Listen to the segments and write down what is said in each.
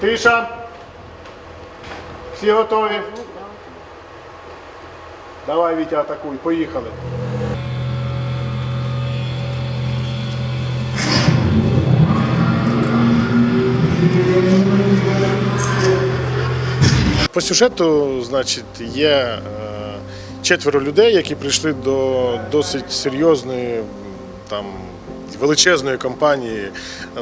Тиша. Всі готові? Давай, Вітя, атакуй. Поїхали. По сюжету, значить, є е, четверо людей, які прийшли до досить серйозної, там, величезної компанії.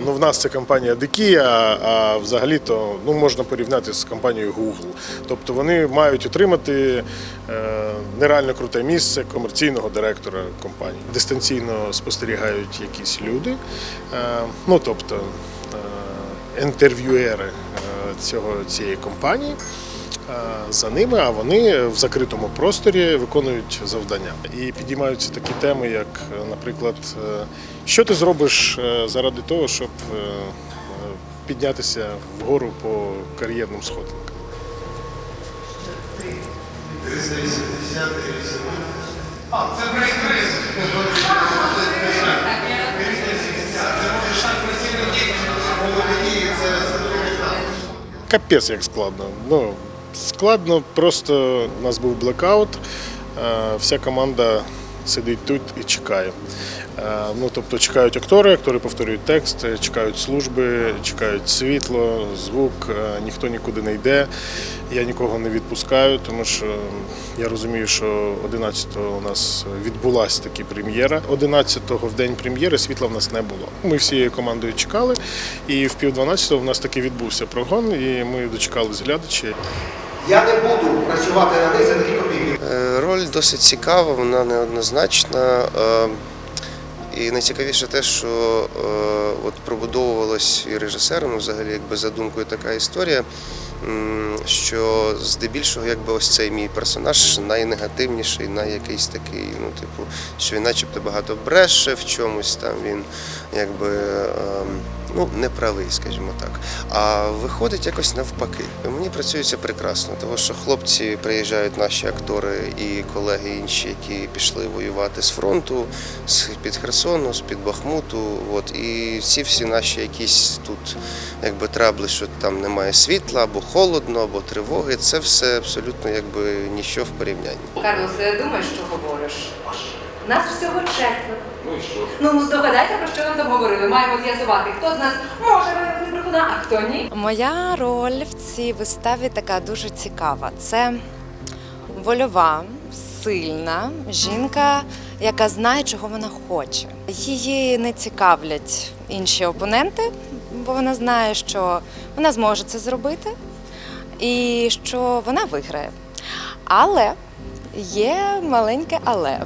Ну, в нас це компанія Дикія, а взагалі-то ну, можна порівняти з компанією Google. Тобто вони мають отримати е, нереально круте місце комерційного директора компанії. Дистанційно спостерігають якісь люди, е, ну тобто е, інтерв'юери цього, цієї компанії за ними, а вони в закритому просторі виконують завдання. І підіймаються такі теми, як, е, наприклад, е, що ти зробиш е, заради того, щоб е, е, піднятися вгору по кар'єрним сходинкам. Капець як складно. Ну, складно, просто у нас був блекаут, е, вся команда сидить тут і чекає. Е, Ну, тобто чекають актори, актори повторюють текст, чекають служби, чекають світло, звук, е, ніхто нікуди не йде. Я нікого не відпускаю, тому що я розумію, що 11-го у нас відбулася таки прем'єра. 11-го в день прем'єри світла в нас не було. Ми всією командою чекали, і в пів 12-го в нас таки відбувся прогон, і ми дочекались глядачі. Я не буду працювати на них за такі копійки. Е, Роль досить цікава, вона неоднозначна. Е, І найцікавіше те, що е, от пробудовувалась і режисером, взагалі якби за думкою така історія, що здебільшого якби ось цей мій персонаж найнегативніший, найякийсь такий, ну, типу, що він начебто багато бреше в чомусь там, він якби ну, неправий, скажімо так. А виходить якось навпаки. Мені працюється прекрасно, тому що хлопці приїжджають наші актори і колеги інші, які пішли воювати з фронту, з під Херсону, з під Бахмуту. От і ці всі наші якісь тут якби трабли, що там немає світла, або холодно, або тривоги. Це все абсолютно якби ніщо в порівнянні. Карлос, думаєш, що говориш? Нас всього четверо. Ну і що? Ну, здогадайся, про що нам там говорили. Маємо з'ясувати, хто з нас може виявити брехуна, а хто ні. Моя роль в цій виставі така дуже цікава. Це вольова, сильна жінка, яка знає, чого вона хоче. Її не цікавлять інші опоненти, бо вона знає, що вона зможе це зробити і що вона виграє. Але є маленьке але.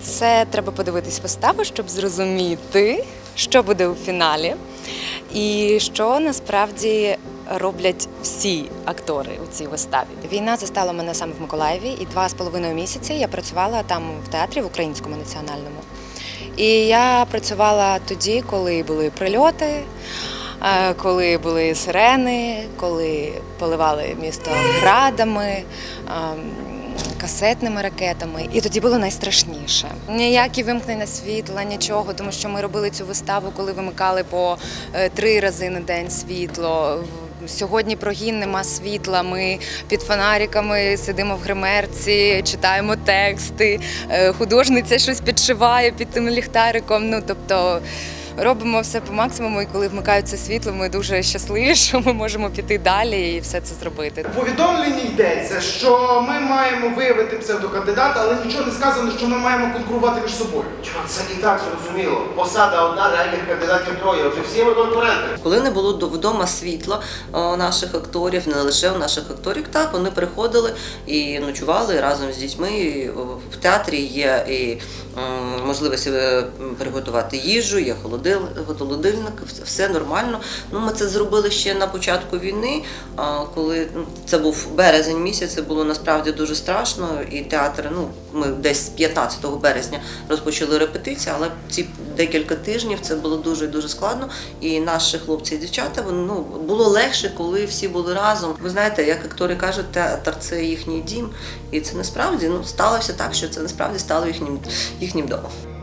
Це треба подивитись виставу, щоб зрозуміти, що буде у фіналі, і що насправді роблять всі актори у цій виставі. Війна застала мене саме в Миколаєві, і два з половиною місяці я працювала там в театрі в українському національному. І я працювала тоді, коли були прильоти, коли були сирени, коли поливали місто градами. ем, Касетними ракетами, і тоді було найстрашніше. Ніякі вимкнення світла, нічого, тому що ми робили цю виставу, коли вимикали по е, три рази на день світло. Сьогодні прогін нема світла. Ми під фонариками сидимо в гримерці, читаємо тексти. е, Художниця щось підшиває під тим ліхтариком. Ну тобто робимо все по максимуму, і коли вмикаються світло, ми дуже щасливі, що ми можемо піти далі і все це зробити. У повідомленні йдеться, що ми маємо виявити псевдокандидата, але нічого не сказано, що ми маємо конкурувати між собою. Чувак, це і так зрозуміло. Посада одна, реальних кандидатів троє. Вже всі ми конкуренти. Коли не було до- вдома світла у наших акторів, не лише у наших акторів, так вони приходили і ночували разом з дітьми. І В театрі є і м, можливість е, приготувати їжу, є холодил- холодильник, все нормально. Ну, ми це зробили ще на початку війни, коли ну, це був березень місяць, було насправді дуже страшно. І театр, ну ми десь 15 березня розпочали репетиції, але ці декілька тижнів це було дуже дуже складно. І наші хлопці і дівчата вони ну було легше, коли всі були разом. Ви знаєте, як актори кажуть, театр це їхній дім, і це насправді ну сталося так, що це насправді стало їхнім їхнім домом.